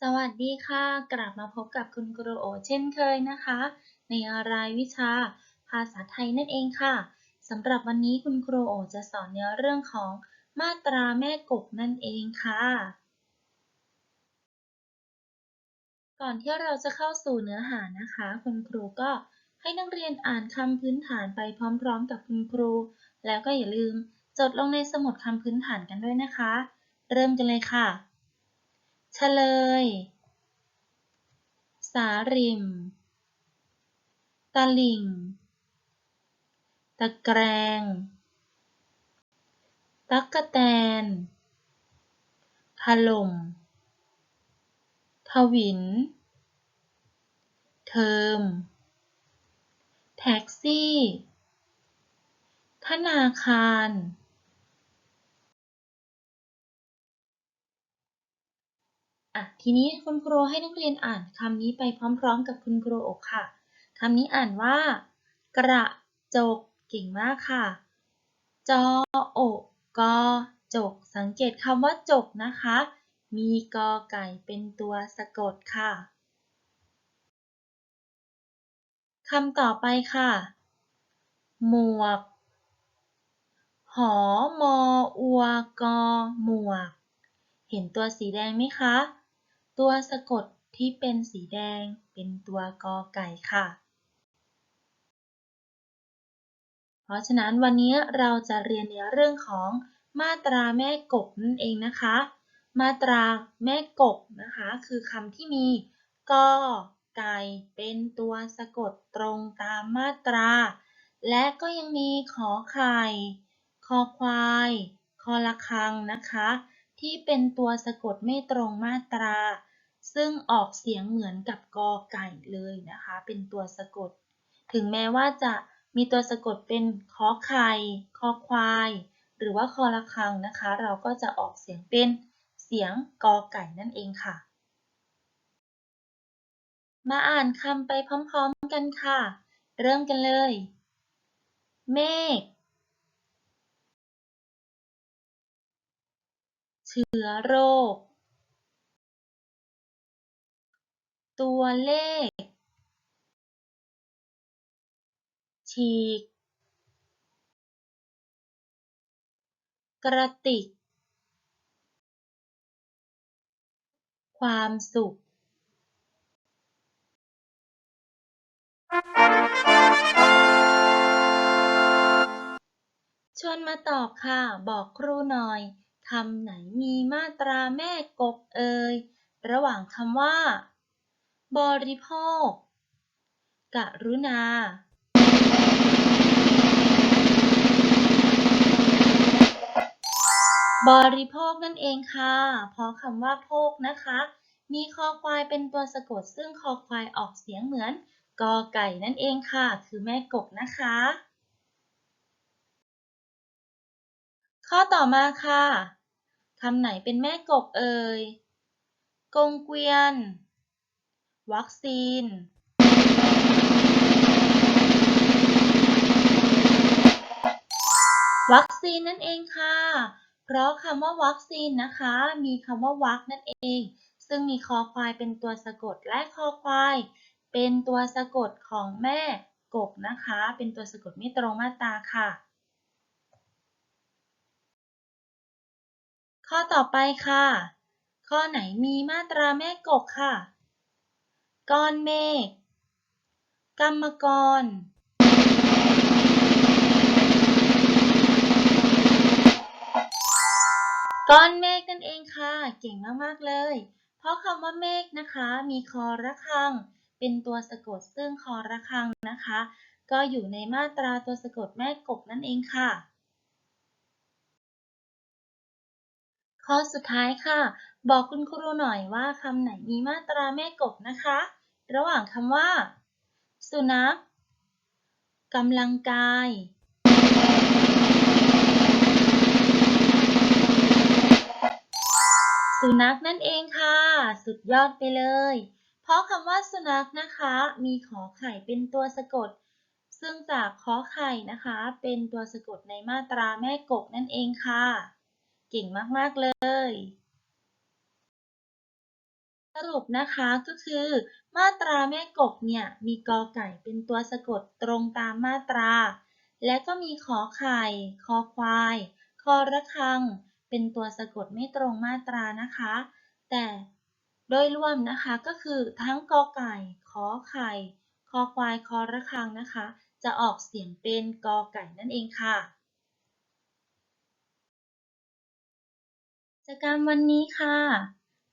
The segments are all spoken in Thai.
สวัสดีค่ะ กลับมาพบกับคุณครูโอเช่นเคยนะคะ ในรายวิชาภาษาไทยนั่นเองค่ะสำหรับวันนี้คุณครูโอจะสอนเนื้อเรื่องของมาตราแม่กบนั่นเองค่ะ ก่อนที่เราจะเข้าสู่เนื้อหานะคะ คุณครูก็ให้นักเรียนอ่านคำพื้นฐานไปพร้อม ๆ กับคุณครู แล้วก็อย่าลืมจดลงในสมุดคำพื้นฐานกันด้วยนะคะ เริ่มกันเลยค่ะ เฉลย สาริม ตะลิง ตะแกรง ตั๊กแตนถล่มทวิน เทอม แท็กซี่ ธนาคาร อะทีนี้คุณครูให้นักเรียนอ่านคำนี้ไปพร้อม ๆ กับคุณครูอกค่ะคำนี้อ่านว่า กระจกเก่งมากค่ะ จออกกอจก สังเกตคำว่าจกนะคะ มีกอไก่เป็นตัวสะกดค่ะคำต่อไปค่ะ หมวก หอมออัวกอหมวก เห็นตัวสีแดงไหมคะ ตัวสะกดที่เป็นสีแดงเป็นตัวกอไก่ค่ะ เพราะฉะนั้นวันนี้เราจะเรียนในเรื่องของมาตราแม่กบนั่นเองนะคะ มาตราแม่กบนะคะ คือคำที่มีกอไก่เป็นตัวสะกดตรงตามมาตรา และก็ยังมีขอไข่ คอควาย คอละคังนะคะ ที่เป็นตัวสะกดไม่ตรงมาตรา ซึ่งออกเสียงเหมือนกับกอไก่เลยนะคะ เป็นตัวสะกด ถึงแม้ว่าจะมีตัวสะกดเป็นขอไข่คอควาย หรือว่าคอละคังนะคะ เราก็จะออกเสียงเป็นเสียงกอไก่นั่นเองค่ะ มาอ่านคำไปพร้อมๆกันค่ะ เริ่มกันเลย เมฆเชื้อโรค ตัวเลข ฉีก กระติก ความสุขชวนมาตอบค่ะ บอกครูหน่อย คำไหนมีมาตราแม่กบเอ่ย ระหว่างคำว่า บริโภค กรุณา บริโภคนั่นเองค่ะ เพราะคำว่าโภคนะคะ มีคอควายเป็นตัวสะกด ซึ่งคอควายออกเสียงเหมือนกอไก่นั่นเองค่ะ คือแม่กบนะคะ ข้อต่อมาค่ะคำไหนเป็นแม่กบเอ่ย กงเกวียน วัคซีนวัคซีนนั่นเองค่ะ เพราะคำว่าวัคซีนนะคะ มีคำว่าวักนั่นเอง ซึ่งมีคอควายเป็นตัวสะกดและคอควาย เป็นตัวสะกดของแม่กบนะคะ เป็นตัวสะกดไม่ตรงมาตราค่ะ ข้อต่อไปค่ะ ข้อไหนมีมาตราแม่กบค่ะ ก้อนเมฆกรรมกร ก้อนเมฆนั่นเองค่ะ เก่งมาก ๆ เลย เพราะคำว่าเมฆนะคะ มีคอระฆัง เป็นตัวสะกดซึ่งคอระฆังนะคะ ก็อยู่ในมาตราตัวสะกดแม่กบนั่นเองค่ะ ข้อสุดท้ายค่ะ บอกคุณครูหน่อยว่าคำไหนมีมาตราแม่กบนะคะ ระหว่างคำว่า สุนัขกำลังกาย สุนัขนั่นเองค่ะ สุดยอดไปเลย เพราะคำว่าสุนัขนะคะ มีขอไข่เป็นตัวสะกด ซึ่งจากขอไข่นะคะ เป็นตัวสะกดในมาตราแม่กบนั่นเองค่ะ เก่งมาก ๆ เลย รุปนะคะก็คือ มาตราแม่กบเนี่ยมีกอไก่เป็นตัวสะกดตรงตามมาตรา และก็มีขอไข่ คอควาย คอระฆัง เป็นตัวสะกดไม่ตรงมาตรานะคะ แต่โดยรวมนะคะก็คือทั้งกอไก่ ขอไข่ คอควาย คอระฆังนะคะ จะออกเสียงเป็นกอไก่นั่นเองค่ะกิจกรรมวันนี้ค่ะ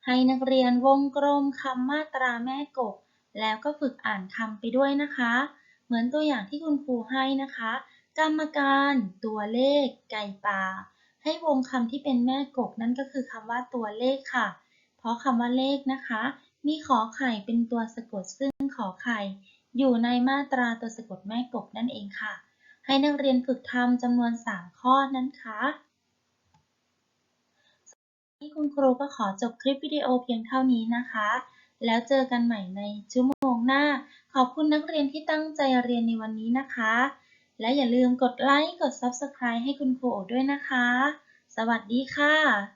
ให้นักเรียนวงกลมคำมาตราแม่กบ แล้วก็ฝึกอ่านคำไปด้วยนะคะ เหมือนตัวอย่างที่คุณครูให้นะคะ กรรมการ ตัวเลข ไก่ป่า ให้วงคำที่เป็นแม่กบนั่นก็คือคำว่าตัวเลขค่ะ เพราะคำว่าเลขนะคะ มีขอไข่เป็นตัวสะกดซึ่งขอไข่ อยู่ในมาตราตัวสะกดแม่กบนั่นเองค่ะ ให้นักเรียนฝึกทำจำนวน 3 ข้อนั้นค่ะ ที่คุณครูก็ขอจบคลิปวิดีโอเพียงเท่านี้นะคะ แล้วเจอกันใหม่ในชั่วโมงหน้า ขอบคุณนักเรียนที่ตั้งใจเรียนในวันนี้นะคะ และอย่าลืมกดไลค์ กด Subscribe ให้คุณครูโอด้วยนะคะ สวัสดีค่ะ